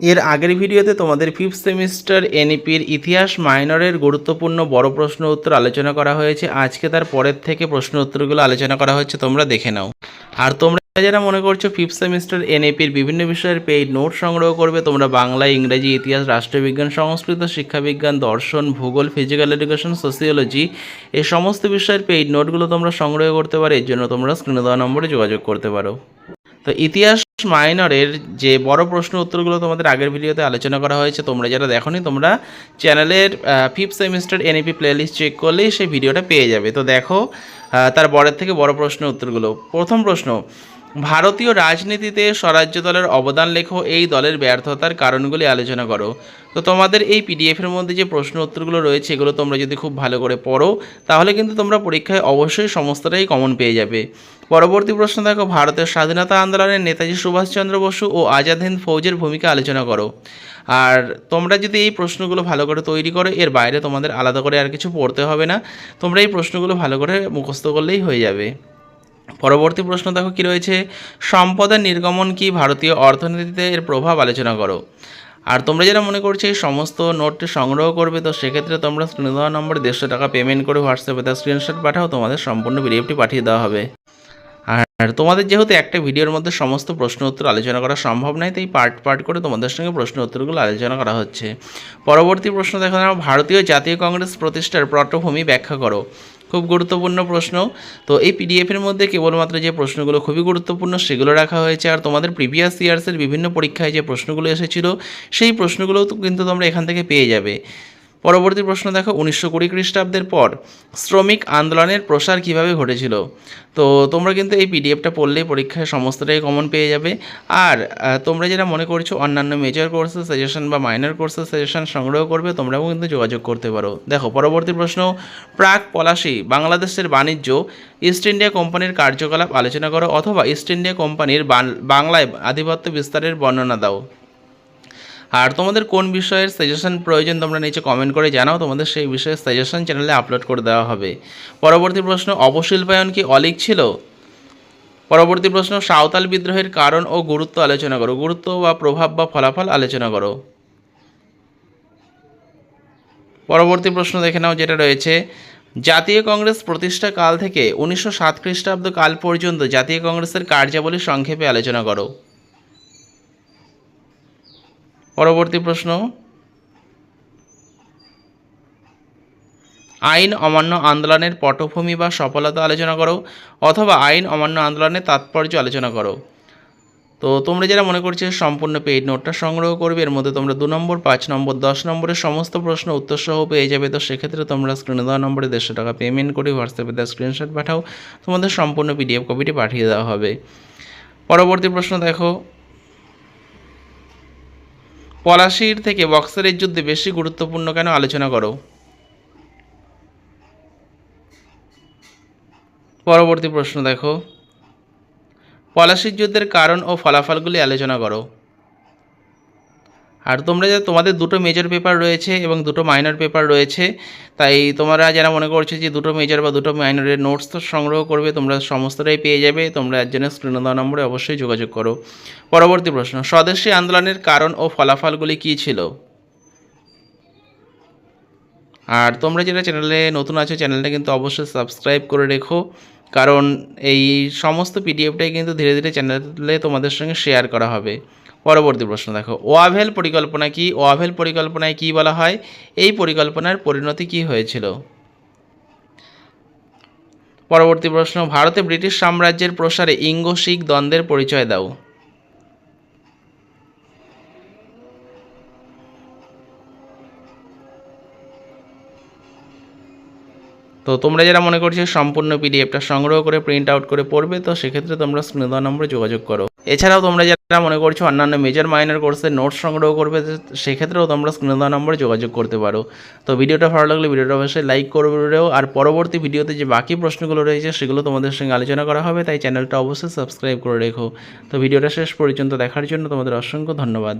এর আগের ভিডিওতে তোমাদের ফিফথ সেমিস্টার এনইপির ইতিহাস মাইনরের গুরুত্বপূর্ণ বড় প্রশ্ন উত্তর আলোচনা করা হয়েছে। আজকে তার পরের থেকে প্রশ্ন উত্তরগুলো আলোচনা করা হচ্ছে, তোমরা দেখে নাও। আর তোমরা যারা মনে করছ ফিফথ সেমিস্টার এনএপির বিভিন্ন বিষয়ের পেইড নোট সংগ্রহ করবে, তোমরা বাংলা, ইংরেজি, ইতিহাস, রাষ্ট্রবিজ্ঞান, সংস্কৃত, শিক্ষাবিজ্ঞান, দর্শন, ভূগোল ফিজিক্যাল এডুকেশন সোসিওলজি এই সমস্ত বিষয়ের পেইড নোটগুলো তোমরা সংগ্রহ করতে পারো। এর জন্য তোমরা স্ক্রিনে দেওয়া নম্বরে যোগাযোগ করতে পারো। তো ইতিহাস মাইনরের যে বড় প্রশ্ন উত্তরগুলো তোমাদের আগের ভিডিওতে আলোচনা করা হয়েছে, তোমরা যারা দেখোনি, তোমরা চ্যানেলের fifth semester NEP playlist check করলেই সেই ভিডিওটা পেয়ে যাবে। তো দেখো তার বড়ের থেকে বড় প্রশ্ন উত্তরগুলো। প্রথম প্রশ্ন ভারতীয় রাজনীতিতে স্বরাজ্য দলের অবদান লেখো, এই দলের ব্যর্থতার কারণগুলি আলোচনা করো। তো তোমাদের এই পিডিএফের মধ্যে যে প্রশ্ন উত্তরগুলো রয়েছে, এগুলো তোমরা যদি খুব ভালো করে পড়ো, তাহলে কিন্তু তোমরা পরীক্ষায় অবশ্যই সমস্তটাই কমন পেয়ে যাবে। পরবর্তী প্রশ্ন দেখো, ভারতের স্বাধীনতা আন্দোলনে নেতাজি সুভাষচন্দ্র বসু ও আজাদ হিন্দ ফৌজের ভূমিকা আলোচনা করো। আর তোমরা যদি এই প্রশ্নগুলো ভালো করে তৈরি করো, এর বাইরে তোমাদের আলাদা করে আর কিছু পড়তে হবে না। তোমরা এই প্রশ্নগুলো ভালো করে মুখস্থ করলেই হয়ে যাবে। পরবর্তী প্রশ্ন দেখো কি রয়েছে? সম্পদের নির্গমন কি ভারতীয় অর্থনীতিতে এর প্রভাব আলোচনা করো। আর তোমরা যারা মনে করছ এই সমস্ত নোটটি সংগ্রহ করবে, তো সেক্ষেত্রে তোমরা স্ক্রিনে দেওয়া নম্বরে দেড়শো টাকা পেমেন্ট করে হোয়াটসঅ্যাপে তার স্ক্রিনশট পাঠাও, তোমাদের সম্পূর্ণ পিডিএফটি পাঠিয়ে দেওয়া হবে। আর তোমাদের যেহেতু একটা ভিডিওর মধ্যে সমস্ত প্রশ্ন উত্তর আলোচনা করা সম্ভব নয়, তাই পার্ট পার্ট করে তোমাদের সঙ্গে প্রশ্ন উত্তরগুলো আলোচনা করা হচ্ছে। পরবর্তী প্রশ্ন দেখো, ভারতীয় জাতীয় কংগ্রেস প্রতিষ্ঠার পটভূমি ব্যাখ্যা করো। খুব গুরুত্বপূর্ণ প্রশ্ন। তো এই পিডিএফের মধ্যে কেবলমাত্র যে প্রশ্নগুলো খুবই গুরুত্বপূর্ণ সেগুলো রাখা হয়েছে। আর তোমাদের প্রিভিয়াস ইয়ার্সের বিভিন্ন পরীক্ষায় যে প্রশ্নগুলো এসেছিল, সেই প্রশ্নগুলোও কিন্তু তোমরা এখান থেকে পেয়ে যাবে। পরবর্তী প্রশ্ন দেখো, উনিশশো কুড়ি খ্রিস্টাব্দের পর শ্রমিক আন্দোলনের প্রসার কীভাবে ঘটেছিল? তো তোমরা কিন্তু এই পিডিএফটা পড়লেই পরীক্ষায় সমস্তটাই কমন পেয়ে যাবে। আর তোমরা যেটা মনে করছ, অন্যান্য মেজর কোর্সের সাজেশন বা মাইনর কোর্সের সাজেশন সংগ্রহ করবে, তোমরাও কিন্তু যোগাযোগ করতে পারো। দেখো, পরবর্তী প্রশ্ন, প্রাক পলাশি, বাংলাদেশের বাণিজ্য ইস্ট ইন্ডিয়া কোম্পানির কার্যকলাপ আলোচনা করো অথবা ইস্ট ইন্ডিয়া কোম্পানির বাংলায় আধিপত্য বিস্তারের বর্ণনা দাও। আর তোমাদের কোন বিষয়ের সাজেশন প্রয়োজন তোমরা নিচে কমেন্ট করে জানাও, তোমাদের সেই বিষয়ের সাজেশন চ্যানেলে আপলোড করে দেওয়া হবে। পরবর্তী প্রশ্ন, অবশিল্পায়ন কি অলিক ছিল? পরবর্তী প্রশ্ন, সাঁওতাল বিদ্রোহের কারণ ও গুরুত্ব আলোচনা করো। গুরুত্ব বা প্রভাব বা ফলাফল আলোচনা করো। পরবর্তী প্রশ্ন দেখে নাও যেটা রয়েছে, জাতীয় কংগ্রেস প্রতিষ্ঠা কাল থেকে উনিশশো সাত খ্রিস্টাব্দ কাল পর্যন্ত জাতীয় কংগ্রেসের কার্যাবলী সংক্ষেপে আলোচনা করো। পরবর্তী প্রশ্ন। আইন অমান্য আন্দোলনের পটভূমি বা সফলতা আলোচনা করো অথবা আইন অমান্য আন্দোলনের তাৎপর্য আলোচনা করো। তো তোমরা যারা মনে করছ সম্পূর্ণ পেইড নোটটা সংগ্রহ করবে, এর মধ্যে তোমরা দু নম্বর, পাঁচ নম্বর, দশ নম্বরের সমস্ত প্রশ্ন উত্তর সহ পেয়ে যাবে। তো সেক্ষেত্রে তোমরা স্ক্রিনে দেওয়া নম্বরে দেড়শো টাকা পেমেন্ট করে হোয়াটসঅ্যাপে তার স্ক্রিনশট পাঠাও। তোমাদের সম্পূর্ণ পিডিএফ কপিটি পাঠিয়ে দেওয়া হবে। পরবর্তী প্রশ্ন দেখো। পলাশির থেকে বক্সারের যুদ্ধে বেশি গুরুত্বপূর্ণ কেন আলোচনা করো? পরবর্তী প্রশ্ন দেখো। পলাশির যুদ্ধের কারণ ও ফলাফলগুলি আলোচনা করো। আর তোমরা যা তোমাদের দুটো মেজর পেপার রয়েছে এবং দুটো মাইনর পেপার রয়েছে, তাই তোমরা যারা মনে করছ যে দুটো মেজর বা দুটো মাইনরের নোটস তো সংগ্রহ করবে, তোমরা সমস্তটাই পেয়ে যাবে। তোমরা এর জন্য স্ক্রিনে দেওয়া নম্বরে অবশ্যই যোগাযোগ করো। পরবর্তী প্রশ্ন, স্বদেশী আন্দোলনের কারণ ও ফলাফলগুলি কী ছিল? আর তোমরা যেটা চ্যানেলে নতুন আছো চ্যানেলটা কিন্তু অবশ্যই সাবস্ক্রাইব করে রেখো। কারণ এই সমস্ত পিডিএফটাই কিন্তু ধীরে ধীরে চ্যানেলে তোমাদের সঙ্গে শেয়ার করা হবে। পরবর্তী প্রশ্ন দেখো, ওয়াভেল পরিকল্পনা কি? ওয়াভেল পরিকল্পনায় কি বলা হয়? এই পরিকল্পনার পরিণতি কি হয়েছিল? পরবর্তী প্রশ্ন, ভারতে ব্রিটিশ সাম্রাজ্যের প্রসারে ইঙ্গ শিখ দ্বন্দ্বের পরিচয় দাও। তো তোমরা যারা মনে করছ সম্পূর্ণ পিডিএফটা সংগ্রহ করে প্রিন্ট আউট করে পড়বে, তো সেক্ষেত্রে তোমরা স্ক্রিনে দেওয়া নম্বরে যোগাযোগ করো। এছাড়াও তোমরা যারা মনে করছ অন্যান্য মেজর মাইনর কোর্সের নোটস সংগ্রহ করবে, সেক্ষেত্রেও তোমরা স্ক্রিনে দেওয়া নম্বরে যোগাযোগ করতে পারো। তো ভিডিওটা ভালো লাগলে ভিডিওটা অবশ্যই লাইক করবেও, আর পরবর্তী ভিডিওতে যে বাকি প্রশ্নগুলো রয়েছে সেগুলো তোমাদের সঙ্গে আলোচনা করা হবে, তাই চ্যানেলটা অবশ্যই সাবস্ক্রাইব করে রেখো। তো ভিডিওটা শেষ পর্যন্ত দেখার জন্য তোমাদের অসংখ্য ধন্যবাদ।